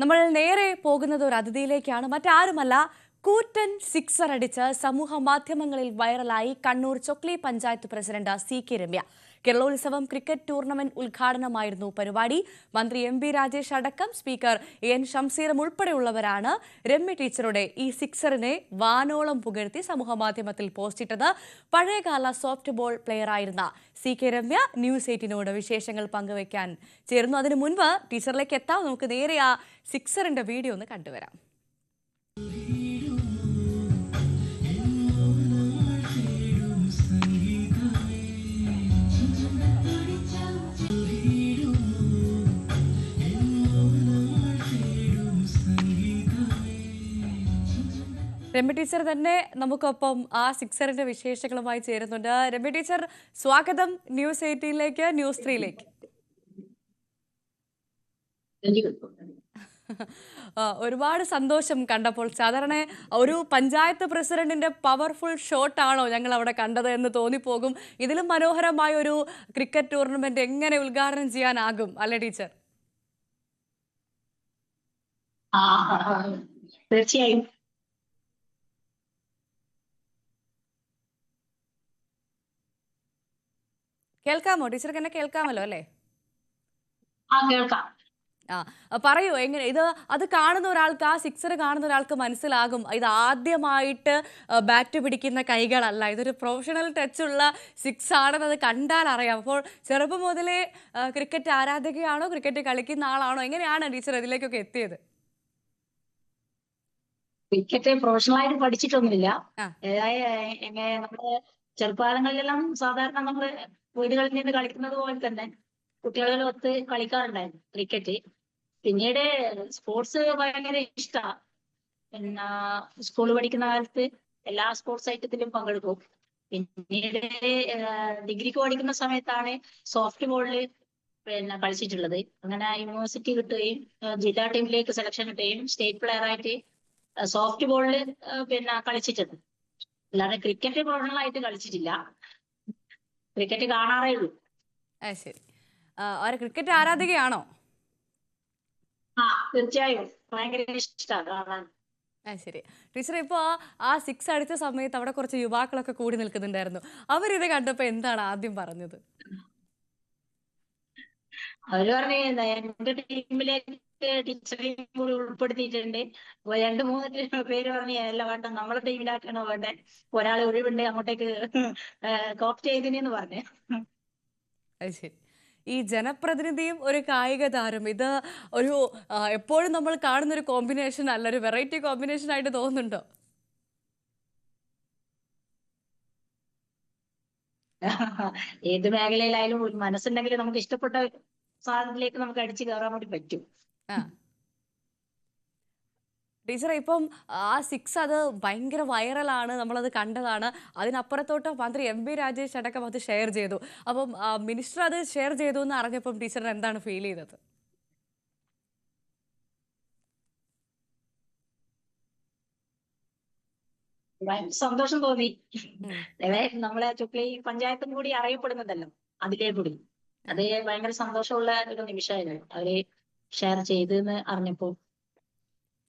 നമ്മൾ നേരെ പോകുന്നത് ഒരു അതിഥിയിലേക്കാണ്. മറ്റാരുമല്ല കൂറ്റൻ സിക്സർ അടിച്ച് സമൂഹ മാധ്യമങ്ങളിൽ വൈറലായി Kannur Chokli panchayat president C K Ramya. Keralolsavam cricket tournament ഉദ്ഘാടനമായിരുന്നു പരിപാടി. മന്ത്രി എം രാജേഷ് അടക്കം സ്പീക്കർ എൻ ഷംസീറും ഉൾപ്പെടെയുള്ളവരാണ് രമ്യ ടീച്ചറുടെ ഈ സിക്സറിനെ വാനോളം പുകഴ്ത്തി സമൂഹ മാധ്യമത്തിൽ പോസ്റ്റിട്ടത്. പഴയകാല സോഫ്റ്റ് ബോൾ പ്ലെയറായിരുന്ന സി കെ രമ്യ ന്യൂസ് എയ്റ്റിനോട് വിശേഷങ്ങൾ പങ്കുവയ്ക്കാൻ ചേർന്നു അതിനു മുൻപ് ടീച്ചറിലേക്ക് എത്താം. നമുക്ക് നേരെ ആ സിക്സറിന്റെ വീഡിയോ ഒന്ന് കണ്ടുവരാം. രമ്യ ടീച്ചർ തന്നെ നമുക്കൊപ്പം ആ സിക്സറിന്റെ വിശേഷങ്ങളുമായി ചേരുന്നുണ്ട്. രമ്യ ടീച്ചർ സ്വാഗതം ന്യൂസ് എയ്റ്റീനിലേക്ക് ന്യൂസ് ത്രീയിലേക്ക്. ഒരുപാട് സന്തോഷം കണ്ടപ്പോൾ. സാധാരണ ഒരു പഞ്ചായത്ത് പ്രസിഡന്റിന്റെ പവർഫുൾ ഷോട്ട് ആണോ ഞങ്ങൾ അവിടെ കണ്ടത് എന്ന് തോന്നിപ്പോകും. ഇതിലും മനോഹരമായ ഒരു ക്രിക്കറ്റ് ടൂർണമെന്റ് എങ്ങനെ ഉദ്ഘാടനം ചെയ്യാനാകും അല്ലെ ടീച്ചർ? തീർച്ചയായും. കേൾക്കാമോ? ടീച്ചർക്ക് എന്നെ കേൾക്കാമല്ലോ അല്ലേ? ആ കേൾക്കാം. ആ പറയൂ എങ്ങനെ? ഇത് അത് കാണുന്ന ഒരാൾക്ക് ആ സിക്സർ കാണുന്ന ഒരാൾക്ക് മനസ്സിലാകും. ഇത് ആദ്യമായിട്ട് ബാറ്റ് പിടിക്കുന്ന കൈകളല്ല. ഇതൊരു പ്രൊഫഷണൽ ടച്ച് ഉള്ള സിക്സ് ആണെന്ന് അത് കണ്ടാൽ അറിയാം. അപ്പോൾ ചെറുപ്പം മുതലേ ക്രിക്കറ്റ് ആരാധകയാണോ ക്രിക്കറ്റ് കളിക്കുന്ന ആളാണോ എങ്ങനെയാണ് ടീച്ചർ ഇതിലേക്കൊക്കെ എത്തിയത്? ക്രിക്കറ്റ് പ്രൊഫഷണലായിട്ട് പഠിച്ചിട്ടൊന്നുമില്ല. ആ. ചെറുപ്പകാലങ്ങളിലെല്ലാം സാധാരണ നമ്മൾ വീടുകളിൽ നിന്ന് കളിക്കുന്നത് പോലെ തന്നെ കുട്ടികളൊത്ത് കളിക്കാറുണ്ടായിരുന്നു ക്രിക്കറ്റ്. പിന്നീട് സ്പോർട്സ് ഭയങ്കര ഇഷ്ടമാണ് പിന്നെ സ്കൂൾ പഠിക്കുന്ന കാലത്ത് എല്ലാ സ്പോർട്സ് ഐറ്റത്തിലും പങ്കെടുക്കും. പിന്നീട് ഡിഗ്രിക്ക് പഠിക്കുന്ന സമയത്താണ് സോഫ്റ്റ് ബോളിൽ പിന്നെ കളിച്ചിട്ടുള്ളത്. അങ്ങനെ യൂണിവേഴ്സിറ്റി കിട്ടുകയും ജില്ലാ ടീമിലേക്ക് സെലക്ഷൻ കിട്ടുകയും സ്റ്റേറ്റ് പ്ലെയർ ആയിട്ട് സോഫ്റ്റ് ബോളിൽ പിന്നെ കളിച്ചിട്ടുണ്ട്. അല്ലാതെ ക്രിക്കറ്റ് പ്രൊഫഷണൽ ആയിട്ട് കളിച്ചിട്ടില്ല. ക്രിക്കറ്റ് കാണാറേ ഉള്ളൂ. ശരി. ഒരു ക്രിക്കറ്റ് ആരാധികയാണോ? ആ തീർച്ചയായും. ഭയങ്കര ഇഷ്ടമാണ് കാണാൻ. ശരി. ടീച്ചർ ഇപ്പോൾ ആ സിക്സ് അടിച്ച സമയത്ത് അവിടെ കുറച്ച് യുവാക്കളൊക്കെ കൂടി നിൽക്കുന്നുണ്ടായിരുന്നു. അവരിത് കണ്ടപ്പോ എന്താണ് ആദ്യം പറഞ്ഞത്? അവർ പറഞ്ഞു "ദാ എന്റെ ടീമിലേക്ക് ടീച്ചറെയും കൂടി ഉൾപ്പെടുത്തിയിട്ടുണ്ട്. അപ്പൊ രണ്ട് മൂന്ന് പേര് പറഞ്ഞു അല്ല വേണ്ട നമ്മളെ ടീമിലാക്കണോ വേണ്ടേ. ഒരാളെ ഒഴിവുണ്ട് അങ്ങോട്ടേക്ക് കോപ്റ്റ് ചെയ്തിനെന്ന് പറഞ്ഞു. ഈ ജനപ്രതിനിധിയും ഒരു കായിക താരം. ഇത് ഒരു എപ്പോഴും നമ്മൾ കാണുന്ന ഒരു കോമ്പിനേഷൻ അല്ല. ഒരു വെറൈറ്റി കോമ്പിനേഷൻ ആയിട്ട് തോന്നുന്നുണ്ടോ? ഏത് മേഖലയിലായാലും മനസ്സുണ്ടെങ്കിൽ നമുക്ക് ഇഷ്ടപ്പെട്ട സാധനത്തിലേക്ക് നമുക്ക് അടിച്ചു കയറാൻ വേണ്ടി പറ്റും. ആ. ടീച്ചർ ഇപ്പം ആ സിക്സ് അത് ഭയങ്കര വൈറലാണ് നമ്മളത് കണ്ടതാണ്. അതിനപ്പുറത്തോട്ട് മന്ത്രി എം പി രാജേഷ് അടക്കം അത് ഷെയർ ചെയ്തു. അപ്പം മിനിസ്റ്റർ അത് ഷെയർ ചെയ്തു എന്ന് അറിഞ്ഞപ്പം ടീച്ചറിന് എന്താണ് ഫീൽ ചെയ്തത്? സന്തോഷം തോന്നി. നമ്മളെ ചുക്ലി പഞ്ചായത്തും കൂടി അറിയപ്പെടുന്നതല്ലോ അതിലേ കൂടി അത് ഭയങ്കര സന്തോഷമുള്ള ഒരു നിമിഷമായിരുന്നു. അവർ ഷെയർ ചെയ്തെന്ന് അറിഞ്ഞപ്പോ.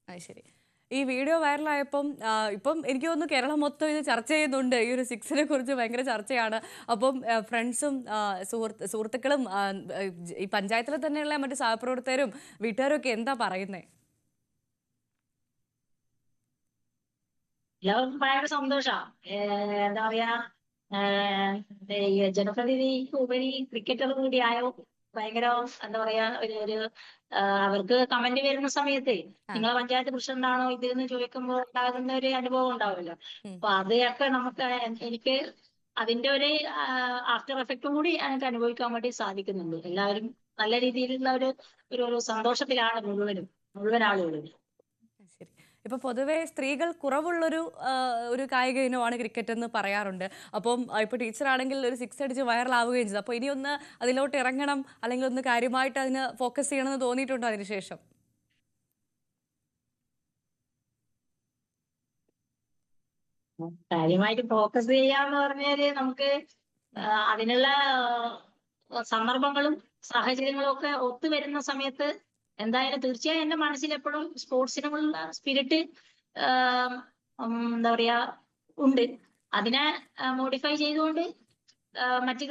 അത് ശരി. ഈ വീഡിയോ വൈറലായപ്പം ഇപ്പം എനിക്ക് തോന്നുന്നു കേരളം മൊത്തം ഇത് ചർച്ച ചെയ്യുന്നുണ്ട്. ഈ ഒരു സിക്സിനെ കുറിച്ച് ഭയങ്കര ചർച്ചയാണ്. അപ്പം ഫ്രണ്ട്സും സുഹൃത്ത് സുഹൃത്തുക്കളും ഈ പഞ്ചായത്തിൽ തന്നെയുള്ള മറ്റു സഹപ്രവർത്തകരും വീട്ടുകാരും ഒക്കെ എന്താ പറയുന്നേ? എല്ലാവർക്കും ഭയങ്കര സന്തോഷാ. എന്താ പറയാ ജനപ്രതിനിധിക്ക് ഉപരി ക്രിക്കറ്റർ കൂടി ആയോ ഭയങ്കര എന്താ പറയാ ഒരു ഒരു അവർക്ക് കമന്റ് വരുന്ന സമയത്തെ. നിങ്ങളെ പഞ്ചായത്ത് പ്രശ്നം എന്താണോ ഇത് എന്ന് ചോദിക്കുമ്പോൾ ഉണ്ടാകുന്ന ഒരു അനുഭവം ഉണ്ടാവുമല്ലോ. അപ്പൊ അതൊക്കെ നമുക്ക് എനിക്ക് അതിന്റെ ഒരു ആഫ്റ്റർ എഫക്റ്റും കൂടി എനിക്ക് അനുഭവിക്കാൻ വേണ്ടി സാധിക്കുന്നുണ്ട് എല്ലാവരും നല്ല രീതിയിലുള്ള ഒരു ഒരു സന്തോഷത്തിലാണ് മുഴുവനും മുഴുവൻ ആളുകളും ഇപ്പൊ പൊതുവെ സ്ത്രീകൾ കുറവുള്ളൊരു ഒരു കായിക ഇനമാണ് ക്രിക്കറ്റ് എന്ന് പറയാറുണ്ട്. അപ്പം ഇപ്പൊ ടീച്ചർ ആണെങ്കിൽ ഒരു സിക്സ് അടിച്ച് വൈറലാവുകയും ചെയ്തു. അപ്പോൾ ഇനി ഒന്ന് അതിലോട്ട് ഇറങ്ങണം അല്ലെങ്കിൽ ഒന്ന് കാര്യമായിട്ട് അതിന് ഫോക്കസ് ചെയ്യണം എന്ന് തോന്നിയിട്ടുണ്ടോ അതിനുശേഷം കാര്യമായിട്ട് ഫോക്കസ് ചെയ്യാന്ന് പറഞ്ഞാൽ നമുക്ക് അതിനുള്ള സന്ദർഭങ്ങളും സാഹചര്യങ്ങളും ഒക്കെ ഒത്തുവരുന്ന സമയത്ത് എന്തായാലും തീർച്ചയായും എന്റെ മനസ്സിൽ എപ്പോഴും സ്പോർട്സിനുള്ള സ്പിരിറ്റ് എന്താ പറയാ ഉണ്ട്. അതിനെ മോഡിഫൈ ചെയ്തുകൊണ്ട് മറ്റു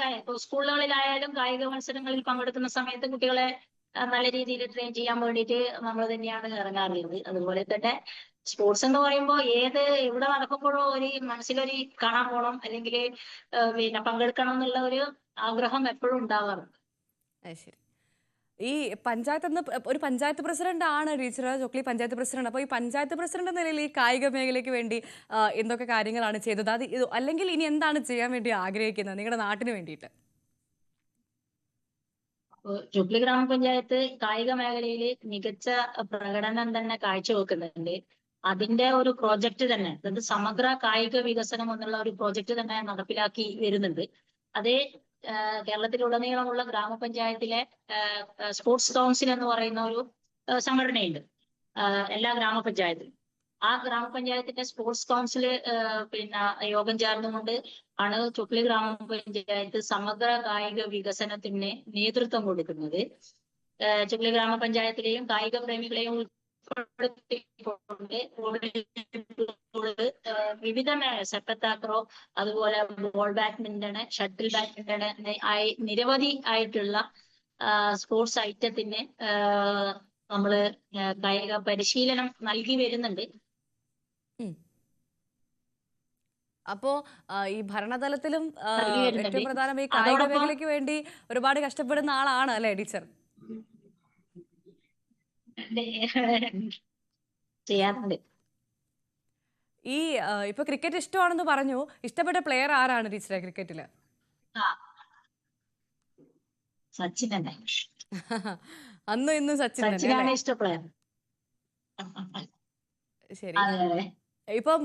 സ്കൂളുകളിലായാലും കായിക മത്സരങ്ങളിൽ പങ്കെടുക്കുന്ന സമയത്ത് കുട്ടികളെ നല്ല രീതിയിൽ ട്രെയിൻ ചെയ്യാൻ വേണ്ടിയിട്ട് നമ്മൾ തന്നെയാണ് ഇറങ്ങാറുള്ളത്. അതുപോലെ തന്നെ സ്പോർട്സ് എന്ന് പറയുമ്പോൾ ഏത് എവിടെ നടക്കുമ്പോഴോ ഒരു മനസ്സിലൊരു കാണാൻ പോകണം അല്ലെങ്കിൽ പിന്നെ പങ്കെടുക്കണം എന്നുള്ള ഒരു ആഗ്രഹം എപ്പോഴും ഉണ്ടാവാറുണ്ട്. ശരി. ഈ പഞ്ചായത്ത് ഒരു പഞ്ചായത്ത് പ്രസിഡന്റ് ആണ് ടീച്ചർ ചൊക്ലി പഞ്ചായത്ത് പ്രസിഡന്റ്. അപ്പോൾ ഈ പഞ്ചായത്ത് പ്രസിഡന്റ് എന്ന നിലയിൽ ഈ കായിക മേഖലയ്ക്ക് വേണ്ടി എന്തൊക്കെ കാര്യങ്ങളാണ് ചെയ്തത്? അത് അല്ലെങ്കിൽ ഇനി എന്താണ് ചെയ്യാൻ വേണ്ടി ആഗ്രഹിക്കുന്നത് നിങ്ങളുടെ നാട്ടിന് വേണ്ടിയിട്ട്? ചുക്ലി ഗ്രാമപഞ്ചായത്ത് കായിക മേഖലയിൽ മികച്ച പ്രകടനം തന്നെ കാഴ്ചവെക്കുന്നുണ്ട്. അതിന്റെ ഒരു പ്രോജക്റ്റ് തന്നെ അതായത് സമഗ്ര കായിക വികസനം എന്നുള്ള ഒരു പ്രോജക്റ്റ് തന്നെ നടപ്പിലാക്കി വരുന്നുണ്ട്. അത് കേരളത്തിലുടനീളമുള്ള ഗ്രാമപഞ്ചായത്തിലെ സ്പോർട്സ് കൗൺസിൽ എന്ന് പറയുന്ന ഒരു സംഘടനയുണ്ട്. എല്ലാ ഗ്രാമപഞ്ചായത്തിലും. ആ ഗ്രാമപഞ്ചായത്തിന്റെ സ്പോർട്സ് കൗൺസിൽ പിന്നെ യോഗം ചേർന്നുകൊണ്ട് ആണ് ചുക്ലി ഗ്രാമപഞ്ചായത്ത് സമഗ്ര കായിക വികസനത്തിന് നേതൃത്വം കൊടുക്കുന്നത്. ചുക്ലി ഗ്രാമപഞ്ചായത്തിലെയും കായിക പ്രേമികളെയും ഉൾപ്പെടുത്തിക്കൊണ്ട് വിവിധ സെപ്പത്താക്രോ അതുപോലെ ബോൾ ബാഡ്മിന്റൺ ഷട്ടിൽ ബാഡ്മിന്റൺ ആയി നിരവധി ആയിട്ടുള്ള സ്പോർട്സ് ഐറ്റത്തിന് നമ്മൾ നമ്മൾ കായിക പരിശീലനം നൽകി വരുന്നുണ്ട്. അപ്പോ ഈ ഭരണതലത്തിലും. ഏറ്റവും പ്രധാനം ഈ കായിക മേഖലയ്ക്ക് വേണ്ടി ഒരുപാട് കഷ്ടപ്പെടുന്ന ആളാണ് അല്ലേ ടീച്ചർ? ചെയ്യാറുണ്ട്. ഈ ഇപ്പൊ ക്രിക്കറ്റ് ഇഷ്ടമാണെന്ന് പറഞ്ഞു. ഇഷ്ടപ്പെട്ട പ്ലെയർ ആരാണ് ടീച്ചറെ ക്രിക്കറ്റിൽ ആ. സച്ചിൻ തന്നെ. അന്നും ഇന്നും സച്ചിൻ സച്ചിനാണ് ഇഷ്ട പ്ലെയർ ശരി. അതെ അതെ. ഇപ്പം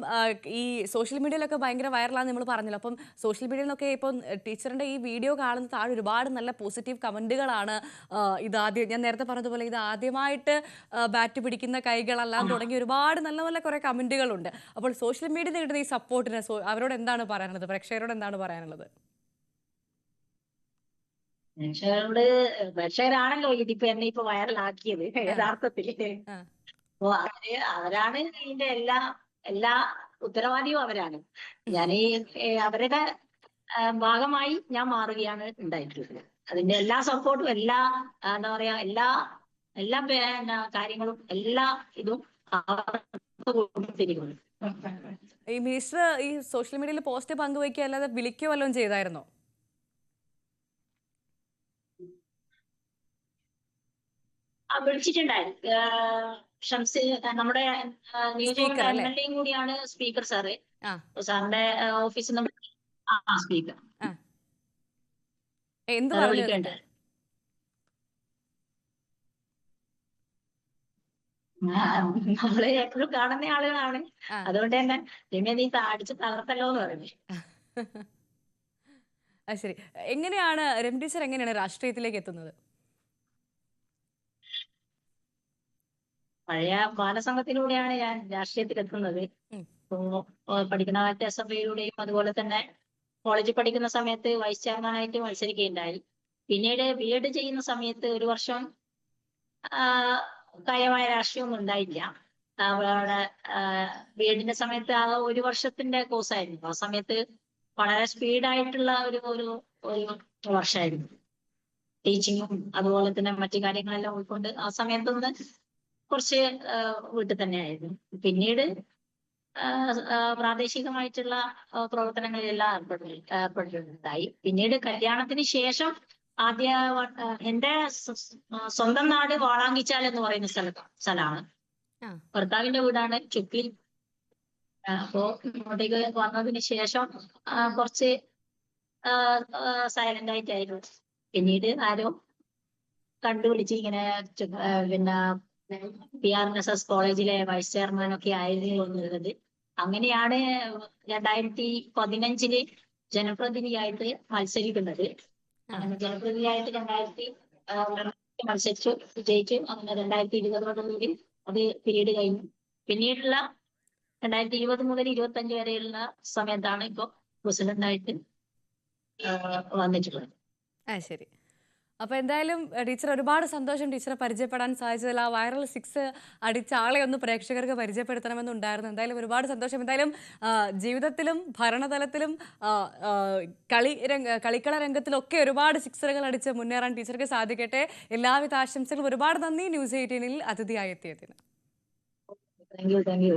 ഈ സോഷ്യൽ മീഡിയയിലൊക്കെ ഭയങ്കര വൈറലാന്ന് നമ്മൾ പറഞ്ഞല്ലോ. അപ്പം സോഷ്യൽ മീഡിയയിൽ നിന്നൊക്കെ ഇപ്പം ടീച്ചറിന്റെ ഈ വീഡിയോ കാണുന്ന താഴെ ഒരുപാട് നല്ല പോസിറ്റീവ് കമന്റുകളാണ് ഇതാദ്യം ആദ്യം ഞാൻ നേരത്തെ പറഞ്ഞതുപോലെ ഇത് ആദ്യമായിട്ട് ബാറ്റ് പിടിക്കുന്ന കൈകളെല്ലാം തുടങ്ങി ഒരുപാട് നല്ല നല്ല കുറെ കമന്റുകളുണ്ട് അപ്പോൾ സോഷ്യൽ മീഡിയ നേടുന്ന ഈ സപ്പോർട്ടിന് അവരോട് എന്താണ് പറയാനുള്ളത്? പ്രേക്ഷകരോട് എന്താണ് പറയാനുള്ളത്? പ്രേക്ഷകരോട് പ്രേക്ഷകരാണല്ലോ ഇതിപ്പോ എന്നെ ഇപ്പൊ വൈറലാക്കിയത് യഥാർത്ഥത്തിൽ. ആ. അപ്പൊ അവർ അവരാണ് ഇതിന്റെ എല്ലാ എല്ലാ ഉത്തരവാദിയും അവരാണ്. ഞാൻ ഈ അവരുടെ ഭാഗമായി ഞാൻ മാറുകയാണ് ഉണ്ടായിട്ടുള്ളത്. അതിന്റെ എല്ലാ സപ്പോർട്ടും എല്ലാ എന്താ പറയാ എല്ലാ എല്ലാ എന്നാ കാര്യങ്ങളും എല്ലാ ഇതും കൊടുത്തിരിക്കുന്നു. ഈ മിനിസ്റ്റർ ഈ സോഷ്യൽ മീഡിയയിൽ പോസ്റ്റ് പങ്കുവയ്ക്കുക അല്ലാതെ വിളിക്കുകയോ വല്ലതും ചെയ്തായിരുന്നോ? വിളിച്ചിട്ടുണ്ടായിരുന്നു. ഏഹ് ഷംസ് നമ്മുടെ ആ, നിയോജകമണ്ഡലം Speaker അല്ലേ? എം എൽ എയും കൂടിയാണ് സ്പീക്കർ സാറ്. സാറിന്റെ ഓഫീസിൽ നിന്ന് ആ സ്പീക്കർ. എന്ത് വിളിക്കണ്ട്. നമ്മൾ എപ്പോഴും കാണുന്ന ആളുകളാണ്. അതുകൊണ്ട് തന്നെ രമ്യ നീ അടിച്ച് എന്ന് പറഞ്ഞു ശരി. എങ്ങനെയാണ് രമ്യ ടീച്ചർ എങ്ങനെയാണ് രാഷ്ട്രീയത്തിലേക്ക് എത്തുന്നത്? പഴയ ബാലസംഘത്തിലൂടെയാണ് ഞാൻ രാഷ്ട്രീയത്തിലെത്തുന്നത്. പഠിക്കുന്ന കാലത്ത് എസ് എഫ് ഐയിലൂടെയും അതുപോലെ തന്നെ കോളേജിൽ പഠിക്കുന്ന സമയത്ത് വൈസ് ചെയർമാനായിട്ട് മത്സരിക്കുകയുണ്ടായി. പിന്നീട് ബി എഡ് ചെയ്യുന്ന സമയത്ത് ഒരു വർഷം കാര്യമായ രാഷ്ട്രീയമൊന്നും ഉണ്ടായില്ല. അവിടെ ബി എഡിന്റെ സമയത്ത് ആ ഒരു വർഷത്തിന്റെ കോഴ്സായിരുന്നു. ആ സമയത്ത് വളരെ സ്പീഡായിട്ടുള്ള ഒരു ഒരു ഒരു വർഷമായിരുന്നു ടീച്ചിങ്ങും അതുപോലെ തന്നെ മറ്റു കാര്യങ്ങളെല്ലാം ഉൾക്കൊണ്ട് ആ സമയത്തൊന്ന് കുറച്ച് വീട്ടിൽ വീട്ടിൽ തന്നെയായിരുന്നു. പിന്നീട് പ്രാദേശികമായിട്ടുള്ള പ്രവർത്തനങ്ങളിലെല്ലാം ഏർപ്പെടുന്നു ഏർപ്പെട്ടിട്ടുണ്ടായി. പിന്നീട് കല്യാണത്തിന് ശേഷം ആദ്യ എന്റെ സ്വന്തം നാട് വാളാങ്കിച്ചാൽ എന്ന് പറയുന്ന സ്ഥലത്ത് സ്ഥലമാണ്. ഭർത്താവിന്റെ വീടാണ് ചുക്കിൽ അപ്പോ ഇങ്ങോട്ടേക്ക് വന്നതിന് ശേഷം കുറച്ച് സൈലന്റ് ആയിട്ടായിരുന്നു. പിന്നീട് ആരോ കണ്ടുപിടിച്ച് ഇങ്ങനെ പിന്നെ പി ആർ എസ് എസ് കോളേജിലെ വൈസ് ചെയർമാൻ ഒക്കെ ആയിരുന്നു എന്നുള്ളത്. അങ്ങനെയാണ് രണ്ടായിരത്തി പതിനഞ്ചിൽ ജനപ്രതിനിധിയായിട്ട് മത്സരിക്കുന്നത്. ജനപ്രതിനിധിയായിട്ട് രണ്ടായിരത്തി മത്സരിച്ചു വിജയിച്ചു. അങ്ങനെ രണ്ടായിരത്തി മുതൽ അത് പീരീഡ് കഴിഞ്ഞു. പിന്നീടുള്ള രണ്ടായിരത്തി ഇരുപത് മുതൽ ഇരുപത്തി അഞ്ച് വരെയുള്ള സമയത്താണ് ഇപ്പൊ പ്രസിഡന്റായിട്ട് വന്നിട്ടുള്ളത്. ശരി. അപ്പൊ എന്തായാലും ടീച്ചർ ഒരുപാട് സന്തോഷം ടീച്ചറെ പരിചയപ്പെടാൻ സാധിച്ചതിൽ. ആ വൈറൽ സിക്സ് അടിച്ച ആളെ ഒന്ന് പ്രേക്ഷകർക്ക് പരിചയപ്പെടുത്തണമെന്നുണ്ടായിരുന്നു. എന്തായാലും ഒരുപാട് സന്തോഷം. എന്തായാലും ജീവിതത്തിലും ഭരണതലത്തിലും കളി രംഗ കളിക്കള രംഗത്തിലൊക്കെ ഒരുപാട് സിക്സറുകൾ അടിച്ച് മുന്നേറാൻ ടീച്ചർക്ക് സാധിക്കട്ടെ. എല്ലാവിധ ആശംസകളും ഒരുപാട് നന്ദി ന്യൂസ് എയ്റ്റീനിൽ അതിഥിയായി എത്തിയതിന്. Thank you thank you